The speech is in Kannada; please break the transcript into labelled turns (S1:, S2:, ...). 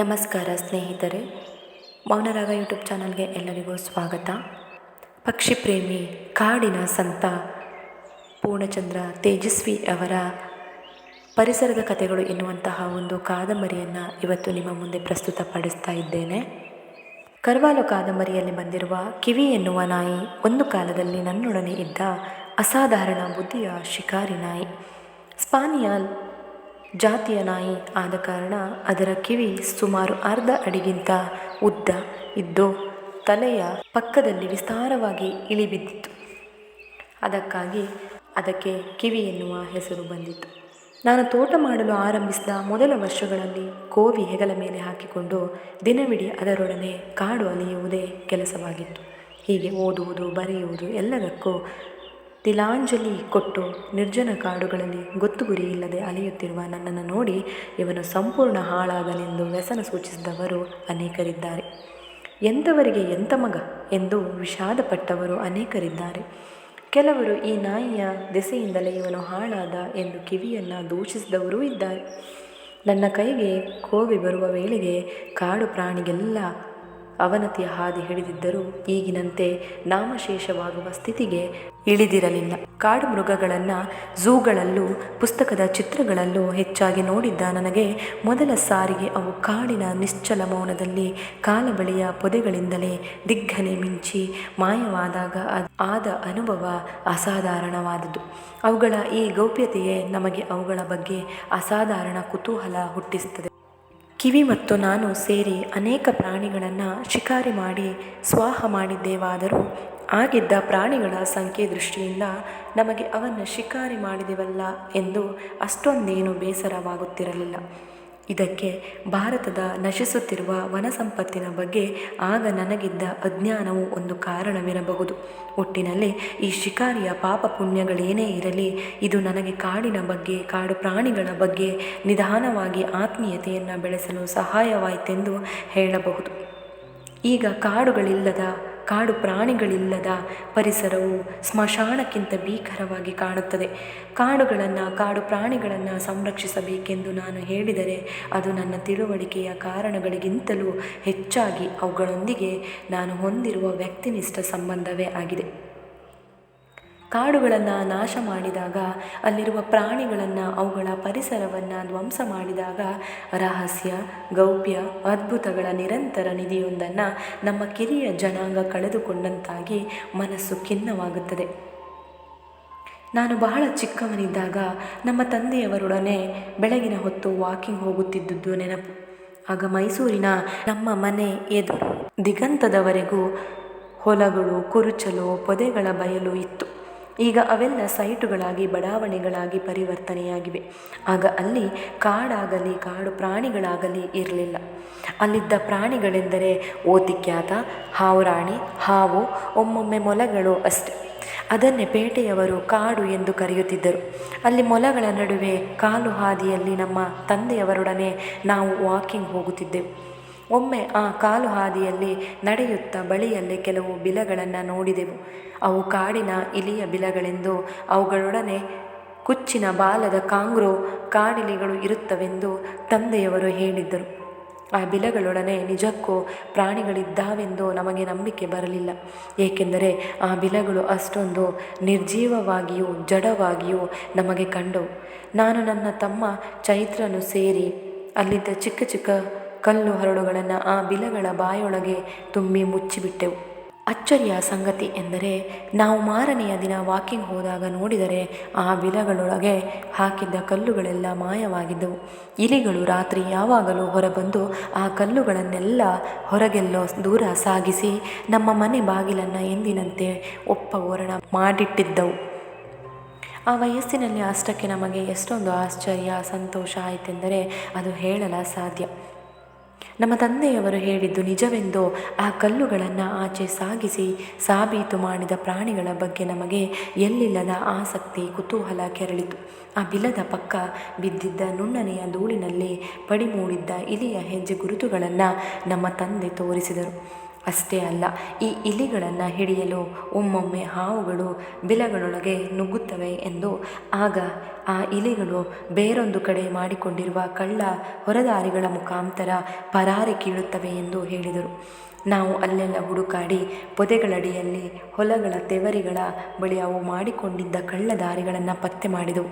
S1: ನಮಸ್ಕಾರ ಸ್ನೇಹಿತರೆ, ಮೌನರಾಗ ಯೂಟ್ಯೂಬ್ ಚಾನಲ್ಗೆ ಎಲ್ಲರಿಗೂ ಸ್ವಾಗತ. ಪಕ್ಷಿ ಪ್ರೇಮಿ ಕಾಡಿನ ಸಂತ ಪೂರ್ಣಚಂದ್ರ ತೇಜಸ್ವಿ ಅವರ ಪರಿಸರದ ಕಥೆಗಳು ಎನ್ನುವಂತಹ ಒಂದು ಕಾದಂಬರಿಯನ್ನು ಇವತ್ತು ನಿಮ್ಮ ಮುಂದೆ ಪ್ರಸ್ತುತಪಡಿಸ್ತಾ ಇದ್ದೇನೆ. ಕರ್ವಾಲು ಕಾದಂಬರಿಯಲ್ಲಿ ಬಂದಿರುವ ಕಿವಿ ಎನ್ನುವ ನಾಯಿ ಒಂದು ಕಾಲದಲ್ಲಿ ನನ್ನೊಡನೆ ಇದ್ದ ಅಸಾಧಾರಣ ಬುದ್ಧಿಯ ಶಿಕಾರಿ ನಾಯಿ. ಸ್ಪಾನಿಯಲ್ ಜಾತಿಯ ನಾಯಿ ಆದ ಕಾರಣ ಅದರ ಕಿವಿ ಸುಮಾರು ಅರ್ಧ ಅಡಿಗಿಂತ ಉದ್ದ ಇದ್ದು ತಲೆಯ ಪಕ್ಕದಲ್ಲಿ ವಿಸ್ತಾರವಾಗಿ ಇಳಿಬಿದ್ದಿತ್ತು. ಅದಕ್ಕಾಗಿ ಅದಕ್ಕೆ ಕಿವಿ ಎನ್ನುವ ಹೆಸರು ಬಂದಿತ್ತು. ನಾನು ತೋಟ ಮಾಡಲು ಆರಂಭಿಸಿದ ಮೊದಲ ವರ್ಷಗಳಲ್ಲಿ ಕೋವಿ ಹೆಗಲ ಮೇಲೆ ಹಾಕಿಕೊಂಡು ದಿನವಿಡೀ ಅದರೊಡನೆ ಕಾಡು ಅಲಿಯುವುದೇ ಕೆಲಸವಾಗಿತ್ತು. ಹೀಗೆ ಓದುವುದು, ಬರೆಯುವುದು ಎಲ್ಲದಕ್ಕೂ ತಿಲಾಂಜಲಿ ಕೊಟ್ಟು ನಿರ್ಜನ ಕಾಡುಗಳಲ್ಲಿ ಗೊತ್ತು ಗುರಿ ಇಲ್ಲದೆ ಅಲೆಯುತ್ತಿರುವ ನನ್ನನ್ನು ನೋಡಿ ಇವನು ಸಂಪೂರ್ಣ ಹಾಳಾಗಲೆಂದು ವ್ಯಸನ ಸೂಚಿಸಿದವರು ಅನೇಕರಿದ್ದಾರೆ. ಎಂಥವರಿಗೆ ಎಂಥ ಮಗ ಎಂದು ವಿಷಾದಪಟ್ಟವರು ಅನೇಕರಿದ್ದಾರೆ. ಕೆಲವರು ಈ ನಾಯಿಯ ದೆಸೆಯಿಂದಲೇ ಇವನು ಹಾಳಾದ ಎಂದು ಕಿವಿಯನ್ನು ದೂಷಿಸಿದವರೂ ಇದ್ದಾರೆ. ನನ್ನ ಕೈಗೆ ಕೋವಿ ಬರುವ ವೇಳೆಗೆ ಕಾಡು ಪ್ರಾಣಿಗೆಲ್ಲ ಅವನತಿಯ ಹಾದಿ ಹಿಡಿದಿದ್ದರೂ ಈಗಿನಂತೆ ನಾಮಶೇಷವಾಗುವ ಸ್ಥಿತಿಗೆ ಇಳಿದಿರಲಿಲ್ಲ. ಕಾಡು ಮೃಗಗಳನ್ನು ಝೂಗಳಲ್ಲೂ, ಪುಸ್ತಕದ ಚಿತ್ರಗಳಲ್ಲೂ ಹೆಚ್ಚಾಗಿ ನೋಡಿದ್ದ ನನಗೆ ಮೊದಲ ಸಾರಿಗೆ ಅವು ಕಾಡಿನ ನಿಶ್ಚಲ ಮೌನದಲ್ಲಿ ಕಾಲಬಳಿಯ ಪೊದೆಗಳಿಂದಲೇ ದಿಗ್ಗನೆ ಮಿಂಚಿ ಮಾಯವಾದಾಗ ಆದ ಅನುಭವ ಅಸಾಧಾರಣವಾದುದು. ಅವುಗಳ ಈ ಗೌಪ್ಯತೆಯೇ ನಮಗೆ ಅವುಗಳ ಬಗ್ಗೆ ಅಸಾಧಾರಣ ಕುತೂಹಲ ಹುಟ್ಟಿಸುತ್ತದೆ. ಕಿವಿ ಮತ್ತು ನಾನು ಸೇರಿ ಅನೇಕ ಪ್ರಾಣಿಗಳನ್ನು ಶಿಕಾರಿ ಮಾಡಿ, ಸ್ವಾಹ ಮಾಡಿದ್ದೇವಾದರೂ ಆಗಿದ್ದ ಪ್ರಾಣಿಗಳ ಸಂಖ್ಯೆ ದೃಷ್ಟಿಯಿಂದ ನಮಗೆ ಅವನ್ನು ಶಿಕಾರಿ ಮಾಡಿದೆವಲ್ಲ ಎಂದು ಅಷ್ಟೊಂದೇನು ಬೇಸರವಾಗುತ್ತಿರಲಿಲ್ಲ. ಇದಕ್ಕೆ ಭಾರತದ ನಶಿಸುತ್ತಿರುವ ವನ ಸಂಪತ್ತಿನ ಬಗ್ಗೆ ಆಗ ನನಗಿದ್ದ ಅಜ್ಞಾನವು ಒಂದು ಕಾರಣವಿರಬಹುದು ಒಟ್ಟಿನಲ್ಲಿ ಈ ಶಿಕಾರಿಯ ಪಾಪ ಪುಣ್ಯಗಳೇನೇ ಇರಲಿ, ಇದು ನನಗೆ ಕಾಡಿನ ಬಗ್ಗೆ, ಕಾಡು ಪ್ರಾಣಿಗಳ ಬಗ್ಗೆ ನಿಧಾನವಾಗಿ ಆತ್ಮೀಯತೆಯನ್ನು ಬೆಳೆಸಲು ಸಹಾಯವಾಯಿತೆಂದು ಹೇಳಬಹುದು. ಈಗ ಕಾಡುಗಳಿಲ್ಲದ ಕಾಡು ಪ್ರಾಣಿಗಳಿಲ್ಲದ ಪರಿಸರವು ಸ್ಮಶಾನಕ್ಕಿಂತ ಭೀಕರವಾಗಿ ಕಾಣುತ್ತದೆ. ಕಾಡುಗಳನ್ನು, ಕಾಡು ಪ್ರಾಣಿಗಳನ್ನು ಸಂರಕ್ಷಿಸಬೇಕೆಂದು ನಾನು ಹೇಳಿದರೆ ಅದು ನನ್ನ ತಿಳುವಳಿಕೆಯ ಕಾರಣಗಳಿಗಿಂತಲೂ ಹೆಚ್ಚಾಗಿ ಅವುಗಳೊಂದಿಗೆ ನಾನು ಹೊಂದಿರುವ ವ್ಯಕ್ತಿನಿಷ್ಠ ಸಂಬಂಧವೇ ಆಗಿದೆ. ಕಾಡುಗಳನ್ನು ನಾಶ ಮಾಡಿದಾಗ, ಅಲ್ಲಿರುವ ಪ್ರಾಣಿಗಳನ್ನು ಅವುಗಳ ಪರಿಸರವನ್ನು ಧ್ವಂಸ ಮಾಡಿದಾಗ, ರಹಸ್ಯ, ಗೌಪ್ಯ, ಅದ್ಭುತಗಳ ನಿರಂತರ ನಿಧಿಯೊಂದನ್ನು ನಮ್ಮ ಕಿರಿಯ ಜನಾಂಗ ಕಳೆದುಕೊಂಡಂತಾಗಿ ಮನಸ್ಸು ಖಿನ್ನವಾಗುತ್ತದೆ. ನಾನು ಬಹಳ ಚಿಕ್ಕವನಿದ್ದಾಗ ನಮ್ಮ ತಂದೆಯವರೊಡನೆ ಬೆಳಗಿನ ಹೊತ್ತು ವಾಕಿಂಗ್ ಹೋಗುತ್ತಿದ್ದುದು ನೆನಪು. ಆಗ ಮೈಸೂರಿನ ನಮ್ಮ ಮನೆ ಎದುರು ದಿಗಂತದವರೆಗೂ ಹೊಲಗಳು, ಕುರುಚಲು, ಪೊದೆಗಳ ಬಯಲು ಇತ್ತು. ಈಗ ಅವೆಲ್ಲ ಸೈಟುಗಳಾಗಿ, ಬಡಾವಣೆಗಳಾಗಿ ಪರಿವರ್ತನೆಯಾಗಿವೆ. ಆಗ ಅಲ್ಲಿ ಕಾಡಾಗಲಿ, ಕಾಡು ಪ್ರಾಣಿಗಳಾಗಲಿ ಇರಲಿಲ್ಲ. ಅಲ್ಲಿದ್ದ ಪ್ರಾಣಿಗಳೆಂದರೆ ಓತಿಕ್ಯಾತ ಹಾವುರಾಣಿ, ಹಾವು, ಒಮ್ಮೊಮ್ಮೆ ಮೊಲಗಳು ಅಷ್ಟೆ. ಅದನ್ನೇ ಪೇಟೆಯವರು ಕಾಡು ಎಂದು ಕರೆಯುತ್ತಿದ್ದರು. ಅಲ್ಲಿ ಮೊಲಗಳ ನಡುವೆ ಕಾಲು ಹಾದಿಯಲ್ಲಿ ನಮ್ಮ ತಂದೆಯವರೊಡನೆ ನಾವು ವಾಕಿಂಗ್ ಹೋಗುತ್ತಿದ್ದೆವು. ಒಮ್ಮೆ ಆ ಕಾಲು ಹಾದಿಯಲ್ಲಿ ನಡೆಯುತ್ತಾ ಬಳಿಯಲ್ಲಿ ಕೆಲವು ಬಿಲಗಳನ್ನು ನೋಡಿದೆವು. ಅವು ಕಾಡಿನ ಇಲಿಯ ಬಿಲಗಳೆಂದು, ಅವುಗಳೊಡನೆ ಕುಚ್ಚಿನ ಬಾಲದ ಕಾಂಗ್ರೋ ಕಾಡಿಲಿಗಳು ಇರುತ್ತವೆಂದು ತಂದೆಯವರು ಹೇಳಿದ್ದರು. ಆ ಬಿಲಗಳೊಡನೆ ನಿಜಕ್ಕೂ ಪ್ರಾಣಿಗಳಿದ್ದಾವೆಂದು ನಮಗೆ ನಂಬಿಕೆ ಬರಲಿಲ್ಲ. ಏಕೆಂದರೆ ಆ ಬಿಲಗಳು ಅಷ್ಟೊಂದು ನಿರ್ಜೀವವಾಗಿಯೂ ಜಡವಾಗಿಯೂ ನಮಗೆ ಕಂಡವು. ನಾನು ನನ್ನ ತಮ್ಮ ಚೈತ್ರನು ಸೇರಿ ಅಲ್ಲಿದ್ದ ಚಿಕ್ಕ ಚಿಕ್ಕ ಕಲ್ಲು ಹರಳುಗಳನ್ನು ಆ ಬಿಲಗಳ ಬಾಯೊಳಗೆ ತುಂಬಿ ಮುಚ್ಚಿಬಿಟ್ಟೆವು. ಅಚ್ಚರಿಯ ಸಂಗತಿ ಎಂದರೆ, ನಾವು ಮಾರನೆಯ ದಿನ ವಾಕಿಂಗ್ ಹೋದಾಗ ನೋಡಿದರೆ ಆ ಬಿಲಗಳೊಳಗೆ ಹಾಕಿದ್ದ ಕಲ್ಲುಗಳೆಲ್ಲ ಮಾಯವಾಗಿದ್ದವು. ಇಲಿಗಳು ರಾತ್ರಿ ಯಾವಾಗಲೂ ಹೊರಬಂದು ಆ ಕಲ್ಲುಗಳನ್ನೆಲ್ಲ ಹೊರಗೆಲ್ಲೋ ದೂರ ಸಾಗಿಸಿ ನಮ್ಮ ಮನೆ ಬಾಗಿಲನ್ನು ಎಂದಿನಂತೆ ಒಪ್ಪ ಓರಣ ಮಾಡಿಟ್ಟಿದ್ದವು. ಆ ವಯಸ್ಸಿನಲ್ಲಿ ಅಷ್ಟಕ್ಕೆ ನಮಗೆ ಎಷ್ಟೊಂದು ಆಶ್ಚರ್ಯ, ಸಂತೋಷ ಆಯಿತೆಂದರೆ ಅದು ಹೇಳಲು ಸಾಧ್ಯ ನಮ್ಮ ತಂದೆಯವರು ಹೇಳಿದ್ದು ನಿಜವೆಂದು, ಆ ಕಲ್ಲುಗಳನ್ನು ಆಚೆ ಸಾಗಿಸಿ ಸಾಬೀತು ಮಾಡಿದ ಪ್ರಾಣಿಗಳ ಬಗ್ಗೆ ನಮಗೆ ಎಲ್ಲಿಲ್ಲದ ಆಸಕ್ತಿ, ಕುತೂಹಲ ಕೆರಳಿತು. ಆ ಬಿಲದ ಪಕ್ಕ ಬಿದ್ದಿದ್ದ ನುಣ್ಣನೆಯ ಧೂಳಿನಲ್ಲಿ ಪಡಿಮೂಡಿದ್ದ ಇಲಿಯ ಹೆಜ್ಜೆ ಗುರುತುಗಳನ್ನು ನಮ್ಮ ತಂದೆ ತೋರಿಸಿದರು. ಅಷ್ಟೇ ಅಲ್ಲ, ಈ ಇಲಿಗಳನ್ನು ಹಿಡಿಯಲು ಒಮ್ಮೊಮ್ಮೆ ಹಾವುಗಳು ಬಿಲಗಳೊಳಗೆ ನುಗ್ಗುತ್ತವೆ ಎಂದು ಆಗ ಆ ಇಲಿಗಳು ಬೇರೊಂದು ಕಡೆ ಮಾಡಿಕೊಂಡಿರುವ ಕಳ್ಳ ಹೊರದಾರಿಗಳ ಮುಖಾಂತರ ಪರಾರಿ ಕೀಳುತ್ತವೆ ಎಂದು ಹೇಳಿದರು. ನಾವು ಅಲ್ಲೆಲ್ಲ ಹುಡುಕಾಡಿ ಪೊದೆಗಳಡಿಯಲ್ಲಿ ಹೊಲಗಳ ತೆವರಿಗಳ ಬಳಿ ಅವು ಮಾಡಿಕೊಂಡಿದ್ದ ಕಳ್ಳ ದಾರಿಗಳನ್ನು ಪತ್ತೆ ಮಾಡಿದೆವು.